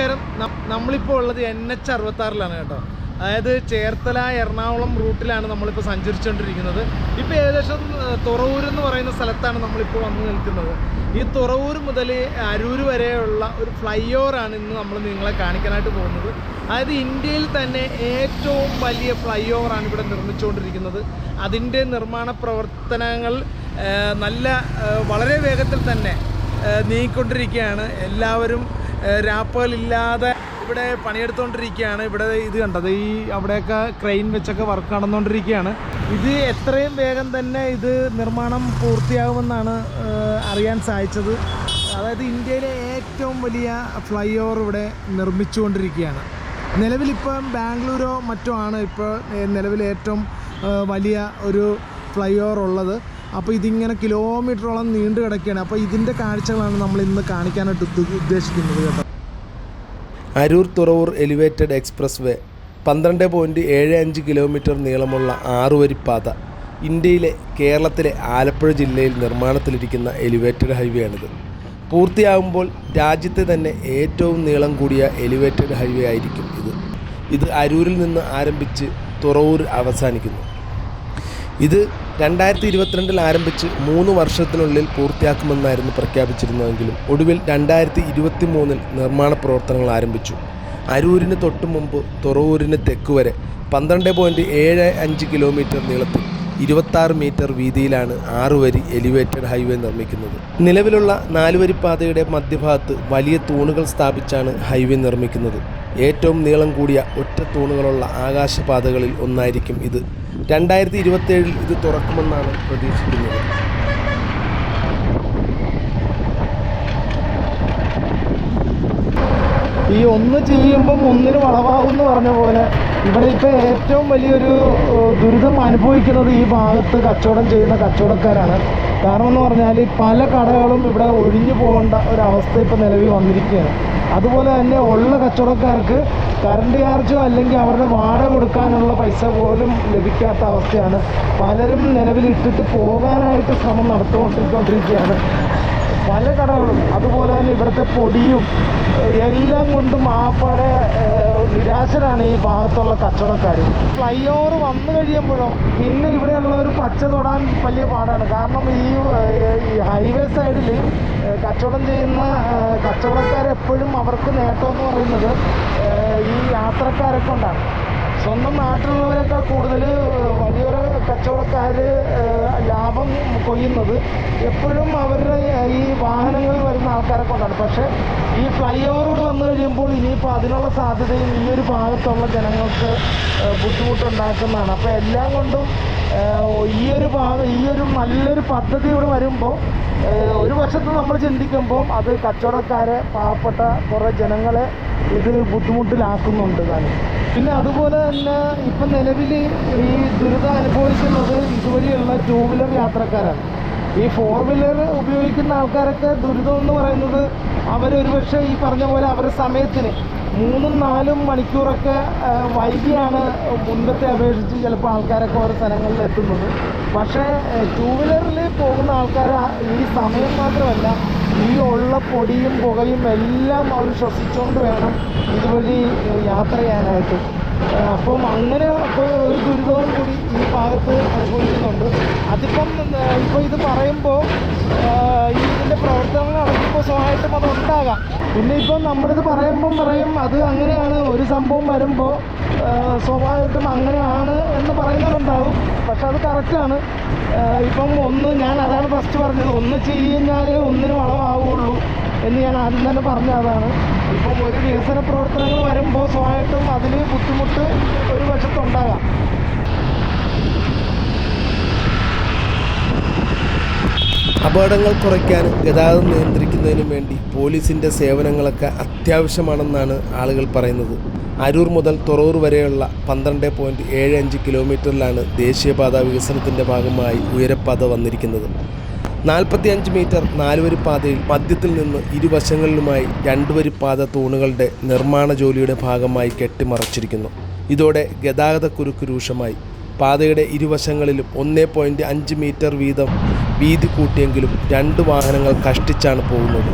നമസ്കാരം. നമ്മളിപ്പോൾ ഉള്ളത് എൻ എച്ച് അറുപത്താറിലാണ് കേട്ടോ. അതായത് ചേർത്തല എറണാകുളം റൂട്ടിലാണ് നമ്മളിപ്പോൾ സഞ്ചരിച്ചുകൊണ്ടിരിക്കുന്നത്. ഇപ്പോൾ ഏകദേശം തുറവൂർ എന്ന് പറയുന്ന സ്ഥലത്താണ് നമ്മളിപ്പോൾ വന്ന് നിൽക്കുന്നത്. ഈ തുറവൂർ മുതൽ അരൂർ വരെയുള്ള ഒരു ഫ്ലൈ ഓവറാണ് ഇന്ന് നമ്മൾ നിങ്ങളെ കാണിക്കാനായിട്ട് പോകുന്നത്. അതായത് ഇന്ത്യയിൽ തന്നെ ഏറ്റവും വലിയ ഫ്ലൈ ഓവറാണ് ഇവിടെ നിർമ്മിച്ചുകൊണ്ടിരിക്കുന്നത്. അതിന്റെ നിർമ്മാണ പ്രവർത്തനങ്ങൾ നല്ല വളരെ വേഗത്തിൽ തന്നെ നീങ്ങിക്കൊണ്ടിരിക്കുകയാണ് എല്ലാവരും രാപ്പകലില്ലാതെ ഇവിടെ പണിയെടുത്തുകൊണ്ടിരിക്കുകയാണ് ഇവിടെ ഇത് കണ്ടത് ഈ അവിടെയൊക്കെ ക്രെയിൻ വെച്ചൊക്കെ വർക്ക് നടന്നുകൊണ്ടിരിക്കുകയാണ് ഇത് എത്രയും വേഗം തന്നെ ഇത് നിർമ്മാണം പൂർത്തിയാകുമെന്നാണ് അറിയാൻ സാധിച്ചത്. അതായത് ഇന്ത്യയിലെ ഏറ്റവും വലിയ ഫ്ലൈ ഓവർ ഇവിടെ നിർമ്മിച്ചുകൊണ്ടിരിക്കുകയാണ്. നിലവിലിപ്പം ബാംഗ്ലൂരോ മറ്റോ ആണ് ഇപ്പോൾ നിലവിൽ ഏറ്റവും വലിയ ഒരു ഫ്ലൈ ഓവർ ഉള്ളത്. അപ്പോൾ ഇതിങ്ങനെ കിലോമീറ്ററോളം നീണ്ടു കിടക്കുകയാണ്. അപ്പോൾ ഇതിന്റെ കാഴ്ചകളാണ് നമ്മൾ ഇന്ന് കാണിക്കാനായിട്ട് ഉദ്ദേശിക്കുന്നത് കേട്ടോ. Aroor Thuravoor elevated expressway പന്ത്രണ്ട് പോയിന്റ് ഏഴ് അഞ്ച് കിലോമീറ്റർ നീളമുള്ള ആറുവരിപ്പാത ഇന്ത്യയിലെ കേരളത്തിലെ ആലപ്പുഴ ജില്ലയിൽ നിർമ്മാണത്തിലിരിക്കുന്ന എലിവേറ്റഡ് ഹൈവേ ആണിത് പൂർത്തിയാകുമ്പോൾ രാജ്യത്തെ തന്നെ ഏറ്റവും നീളം കൂടിയ എലിവേറ്റഡ് ഹൈവേ ആയിരിക്കും ഇത്. ഇത് അരൂരിൽ നിന്ന് ആരംഭിച്ച് തുറവൂർ അവസാനിക്കുന്നു. ഇത് രണ്ടായിരത്തി ഇരുപത്തിരണ്ടിൽ ആരംഭിച്ച് മൂന്ന് വർഷത്തിനുള്ളിൽ പൂർത്തിയാക്കുമെന്നായിരുന്നു പ്രഖ്യാപിച്ചിരുന്നതെങ്കിലും ഒടുവിൽ രണ്ടായിരത്തി ഇരുപത്തി മൂന്നിൽ നിർമ്മാണ പ്രവർത്തനങ്ങൾ ആരംഭിച്ചു. അരൂരിന് തൊട്ടു മുമ്പ് തുറവൂരിന് തെക്ക് വരെ പന്ത്രണ്ട് പോയിന്റ് ഏഴ് അഞ്ച് കിലോമീറ്റർ നീളത്തിൽ ഇരുപത്താറ് മീറ്റർ വീതിയിലാണ് ആറുവരി എലിവേറ്റഡ് ഹൈവേ നിർമ്മിക്കുന്നത്. നിലവിലുള്ള നാലുവരി പാതയുടെ മധ്യഭാഗത്ത് വലിയ തൂണുകൾ സ്ഥാപിച്ചാണ് ഹൈവേ നിർമ്മിക്കുന്നത്. ഏറ്റവും നീളം കൂടിയ ഒറ്റ തൂണുകളുള്ള ആകാശപാതകളിൽ ഒന്നായിരിക്കും ഇത്. രണ്ടായിരത്തി ഇരുപത്തേഴിൽ ഇത് തുറക്കുമെന്നാണ് പ്രതീക്ഷിക്കുന്നത്. ഈ ഒന്ന് ചെയ്യുമ്പം ഒന്നിന് വളവാകും എന്ന് പറഞ്ഞ പോലെ ഇവിടെ ഇപ്പോൾ ഏറ്റവും വലിയൊരു ദുരിതം അനുഭവിക്കുന്നത് ഈ ഭാഗത്ത് കച്ചവടം ചെയ്യുന്ന കച്ചവടക്കാരാണ്. കാരണം എന്ന് പറഞ്ഞാൽ പല കടകളും ഇവിടെ ഒഴിഞ്ഞു പോകേണ്ട ഒരവസ്ഥ ഇപ്പോൾ നിലവിൽ വന്നിരിക്കുകയാണ്. അതുപോലെ തന്നെ ഉള്ള കച്ചവടക്കാർക്ക് കറണ്ട് ചാർജോ അല്ലെങ്കിൽ അവരുടെ വാടക കൊടുക്കാനുള്ള പൈസ പോലും ലഭിക്കാത്ത അവസ്ഥയാണ്. പലരും നിലവിലിട്ടിട്ട് പോകാനായിട്ട് ശ്രമം നടത്തിക്കൊണ്ടിരിക്കുകയാണ്. പല കടകളും അതുപോലെ തന്നെ ഇവിടുത്തെ പൊടിയും എല്ലാം കൊണ്ടും ആപ്പാടെ നിരാശരാണ് ഈ ഭാഗത്തുള്ള കച്ചവടക്കാർ ഫ്ലൈ ഓവർ വന്നു കഴിയുമ്പോഴോ പിന്നെ ഇവിടെയുള്ള ഒരു പച്ച തൊടാൻ വലിയ പാടാണ്. കാരണം ഈ ഹൈവേ സൈഡിൽ കച്ചവടം ചെയ്യുന്ന കച്ചവടക്കാരെപ്പോഴും അവർക്ക് നേട്ടം എന്ന് പറയുന്നത് ഈ യാത്രക്കാരെ കൊണ്ടാണ്. സ്വന്തം നാട്ടിലുള്ളവരെക്കാൾ കൂടുതൽ വലിയൊരു കച്ചവടക്കാർ ലാഭം കൊയ്യുന്നത് എപ്പോഴും അവരുടെ ഈ വാഹനങ്ങളിൽ വരുന്ന ആൾക്കാരെ കൊണ്ടാണ്. പക്ഷേ ഈ ഫ്ലൈ ഓവറോട് വന്നു കഴിയുമ്പോൾ ഇനിയിപ്പോൾ അതിനുള്ള സാധ്യതയും ഈ ഒരു ഭാഗത്തുള്ള ജനങ്ങൾക്ക് ബുദ്ധിമുട്ടുണ്ടാക്കുന്നതാണ്. അപ്പോൾ എല്ലാം കൊണ്ടും ഈ ഒരു ഭാഗം ഈ ഒരു നല്ലൊരു പദ്ധതി ഇവിടെ വരുമ്പോൾ ഒരു വശത്ത് നമ്മൾ ചിന്തിക്കുമ്പോൾ അത് കച്ചവടക്കാരെ പാവപ്പെട്ട കുറേ ജനങ്ങളെ ഇത് ബുദ്ധിമുട്ടിലാക്കുന്നുണ്ട് താനും പിന്നെ അതുപോലെ തന്നെ ഇപ്പം നിലവിൽ ഈ ദുരിതം അനുഭവിക്കുന്നത് ഇതുവഴിയുള്ള ടൂ വീലർ യാത്രക്കാരാണ്. ഈ ഫോർ വീലർ ഉപയോഗിക്കുന്ന ആൾക്കാരൊക്കെ ദുരിതം എന്ന് പറയുന്നത് അവരൊരു പക്ഷേ ഈ പറഞ്ഞ പോലെ അവരുടെ സമയത്തിന് മൂന്നും നാലും മണിക്കൂറൊക്കെ വൈകിയാണ് മുൻപത്തെ അപേക്ഷിച്ച് ചിലപ്പോൾ ആൾക്കാരൊക്കെ ഓരോ സ്ഥലങ്ങളിൽ എത്തുന്നത്. പക്ഷേ ടൂ വീലറിൽ പോകുന്ന ആൾക്കാർ ഈ സമയം മാത്രമല്ല ഈ ഉള്ള പൊടിയും പുകയും എല്ലാം അവർ ശ്വസിച്ചുകൊണ്ട് വേണം ഇതുവഴി യാത്ര ചെയ്യാനായിട്ട്. അപ്പം അങ്ങനെ ഒരു ദുരിതവും കൂടി ഈ ഭാഗത്ത് അനുഭവിക്കുന്നുണ്ട്. അതിപ്പം ഇപ്പോൾ ഇത് പറയുമ്പോൾ ഇതിന്റെ പ്രവർത്തനങ്ങൾ സ്വാഭാവികമായിട്ടും അത് ഉണ്ടാകാം. പിന്നെ ഇപ്പം നമ്മളിത് പറയുമ്പം പറയും അത് അങ്ങനെയാണ് ഒരു സംഭവം വരുമ്പോൾ സ്വാഭാവികമായിട്ടും അങ്ങനെയാണ് എന്ന് പറയുന്നവരുണ്ടാവും. പക്ഷെ അത് കറക്റ്റാണ് ഇപ്പം ഒന്ന് ഞാൻ അതാണ് ഫസ്റ്റ് പറഞ്ഞത്. ഒന്ന് ചെയ്യുന്നാലേ ഒന്നിന് വളമാവുള്ളൂ എന്ന് ഞാൻ ആദ്യം തന്നെ പറഞ്ഞ അതാണ്. ഇപ്പം ഒരു വികസന പ്രവർത്തനങ്ങൾ വരുമ്പോൾ സ്വാഭാവികമായിട്ടും അതിന് ബുദ്ധിമുട്ട് ഒരു വശത്തുണ്ടാകാം. അപകടങ്ങൾ കുറയ്ക്കാനും ഗതാഗതം നിയന്ത്രിക്കുന്നതിനും വേണ്ടി പോലീസിന്റെ സേവനങ്ങളൊക്കെ അത്യാവശ്യമാണെന്നാണ് ആളുകൾ പറയുന്നത്. അരൂർ മുതൽ തുറവൂർ വരെയുള്ള പന്ത്രണ്ട് പോയിന്റ് ഏഴ് അഞ്ച് കിലോമീറ്ററിലാണ് ദേശീയപാത വികസനത്തിന്റെ ഭാഗമായി ഉയരപ്പാത വന്നിരിക്കുന്നത്. നാൽപ്പത്തിയഞ്ച് മീറ്റർ നാലുവരി പാതയിൽ മധ്യത്തിൽ നിന്ന് ഇരുവശങ്ങളിലുമായി രണ്ടുവരി പാത തൂണുകളുടെ നിർമ്മാണ ജോലിയുടെ ഭാഗമായി കെട്ടിമറച്ചിരിക്കുന്നു. ഇതോടെ ഗതാഗതക്കുരുക്ക് രൂക്ഷമായി. പാതയുടെ ഇരുവശങ്ങളിലും ഒന്നേ പോയിന്റ് അഞ്ച് മീറ്റർ വീതം വീതി കൂട്ടിയെങ്കിലും രണ്ട് വാഹനങ്ങൾ കഷ്ടിച്ചാണ് പോകുന്നത്.